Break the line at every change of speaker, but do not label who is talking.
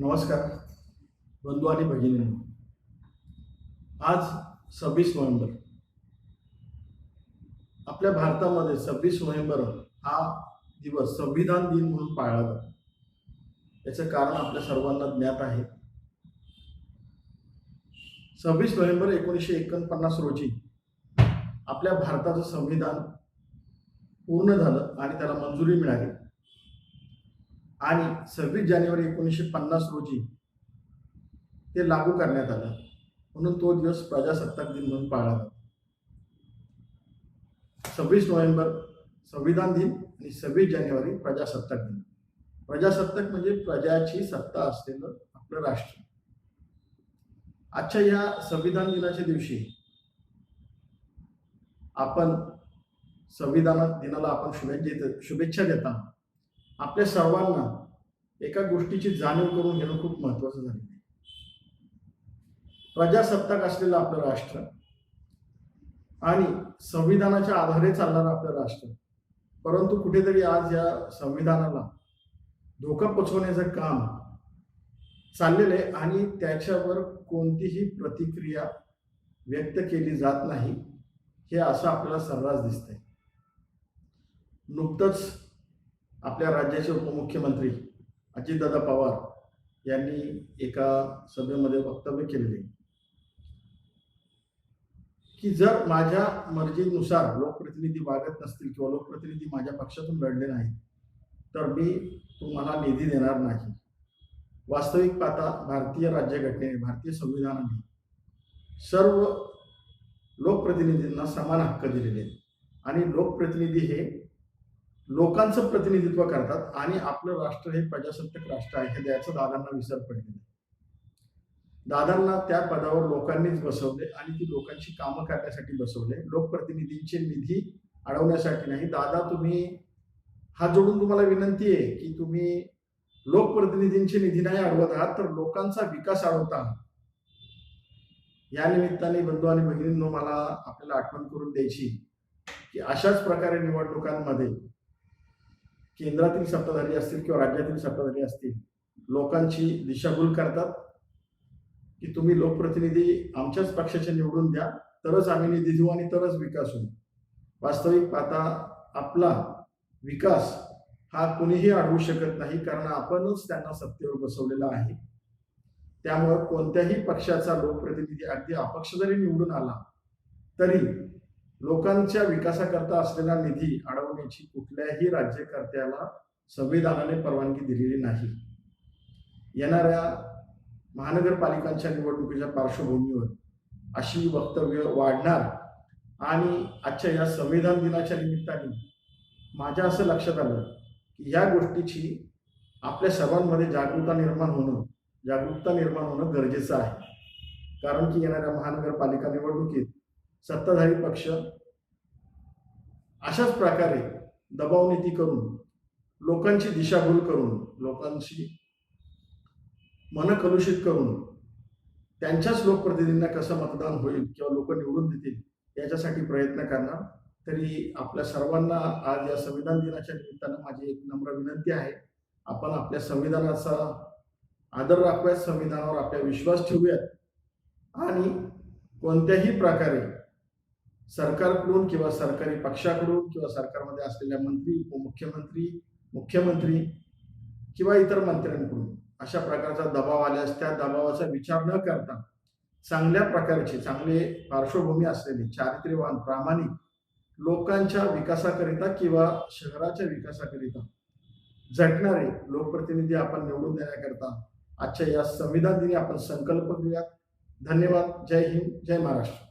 नमस्कार बंधू आणि भगिनी. आज सव्वीस नोव्हेंबर. आपल्या भारतामध्ये सव्वीस नोव्हेंबर हा दिवस संविधान दिन म्हणून पाळला जातो. याचं कारण आपल्या सर्वांना ज्ञात आहे. सव्वीस नोव्हेंबर एकोणीसशे एकोणपन्नास रोजी आपल्या भारताचं संविधान पूर्ण झालं आणि त्याला मंजुरी मिळाली. आणि सव्वीस जानेवारी एकोणीसशे पन्नास रोजी ते लागू करण्यात आलं. म्हणून तो दिवस प्रजासत्ताक दिन म्हणून पाळला जातो. सव्वीस नोव्हेंबर संविधान दिन आणि सव्वीस जानेवारी प्रजासत्ताक दिन. प्रजासत्ताक म्हणजे प्रजाची सत्ता असलेलं आपलं राष्ट्र. आजच्या या संविधान दिनाच्या दिवशी आपण संविधान दिनाला आपण शुभेच्छा शुभेच्छा देताना आपल्या सर्वांना एका गोष्टीची जाणीव करून घेणं खूप महत्वाचं झालेलं आहे प्रजासत्ताक असलेलं आपलं राष्ट्र आणि संविधानाच्या आधारे चालणारं आपलं राष्ट्र. परंतु कुठेतरी आज या संविधानाला धोका पोचवण्याचं काम चाललेलं आहे आणि त्याच्यावर कोणतीही प्रतिक्रिया व्यक्त केली जात नाही हे असं आपल्याला सर्रास दिसतंय. नुकतंच आपल्या राज्याचे उपमुख्यमंत्री अजितदादा पवार यांनी एका सभेमध्ये वक्तव्य केलेले. की जर माझ्या मर्जीनुसार लोकप्रतिनिधी वागत नसतील किंवा लोकप्रतिनिधी माझ्या पक्षातून लढले नाहीत तर मी तुम्हाला निधी देणार नाही. वास्तविक पाहता भारतीय राज्यघटनेने भारतीय संविधानाने सर्व लोकप्रतिनिधींना समान हक्क दिलेले आहेत. आणि लोकप्रतिनिधी हे लोकांचं प्रतिनिधित्व करतात आणि आपलं राष्ट्र हे प्रजासत्ताक राष्ट्र आहे हे द्यायचं दादांना विसर पडलेला दादांना त्या पदावर लोकांनीच बसवले आणि ती लोकांची कामं करण्यासाठी बसवले. लोकप्रतिनिधींचे निधी अडवण्यासाठी नाही. दादा तुम्ही हात जोडून तुम्हाला विनंती आहे की तुम्ही लोकप्रतिनिधींचे निधी नाही अडवत आहात तर लोकांचा विकास अडवत आहात. या निमित्ताने बंधू आणि भगिनींनो मला आपल्याला आठवण करून द्यायची की अशाच प्रकारे निवडणुकांमध्ये केंद्रातील सत्ताधारी असतील किंवा राज्यातील सत्ताधारी असतील लोकांची दिशाभूल करतात की तुम्ही लोकप्रतिनिधी आमच्याच पक्षाचे निवडून द्या तरच आम्ही निधी देऊ आणि तरच विकास होईल. वास्तविक पाहता आपला विकास हा कुणीही अडवू शकत नाही कारण आपणच त्यांना सत्तेवर बसवलेला आहे. त्यामुळं कोणत्याही पक्षाचा लोकप्रतिनिधी अगदी अपक्ष जरी निवडून आला तरी लोकांच्या विकासाकरता असलेला निधी अडवण्याची कुठल्याही राज्यकर्त्याला संविधानाने परवानगी दिलेली नाही. येणाऱ्या महानगरपालिकांच्या निवडणुकीच्या पार्श्वभूमीवर अशी वक्तव्य वाढणार आणि आजच्या या संविधान दिनाच्या निमित्ताने माझ्या असं लक्षात आलं की या गोष्टीची आपल्या सर्वांमध्ये जागरूकता निर्माण होणं जागरूकता निर्माण होणं गरजेचं आहे. कारण की येणाऱ्या महानगरपालिका निवडणुकीत सत्ताधारी पक्ष अशाच प्रकारे दबावनीती करून लोकांची दिशाभूल करून लोकांची मन कलुषित करून त्यांच्याच लोकप्रतिनिधींना कसं मतदान होईल किंवा लोक निवडून देतील याच्यासाठी प्रयत्न करणार. तरी आपल्या सर्वांना आज या संविधान दिनाच्या निमित्तानं माझी एक नम्र विनंती आहे. आपण आपल्या संविधानाचा आदर राखूयात संविधानावर आपला विश्वास ठेवूयात. आणि कोणत्याही प्रकारे सरकारकडून किंवा सरकारी पक्षाकडून किंवा सरकारमध्ये असलेल्या मंत्री उपमुख्यमंत्री मुख्यमंत्री किंवा इतर मंत्र्यांकडून अशा प्रकारचा दबाव आल्यास त्या दबावाचा विचार न करता चांगल्या प्रकारचे चांगले पार्श्वभूमी असलेले चारित्र्यवान प्रामाणिक लोकांच्या विकासाकरिता किंवा शहराच्या विकासाकरिता झटणारे लोकप्रतिनिधी आपण निवडून देण्याकरता आजच्या या संविधान दिनी आपण संकल्प घेऊयात. धन्यवाद. जय हिंद. जय महाराष्ट्र.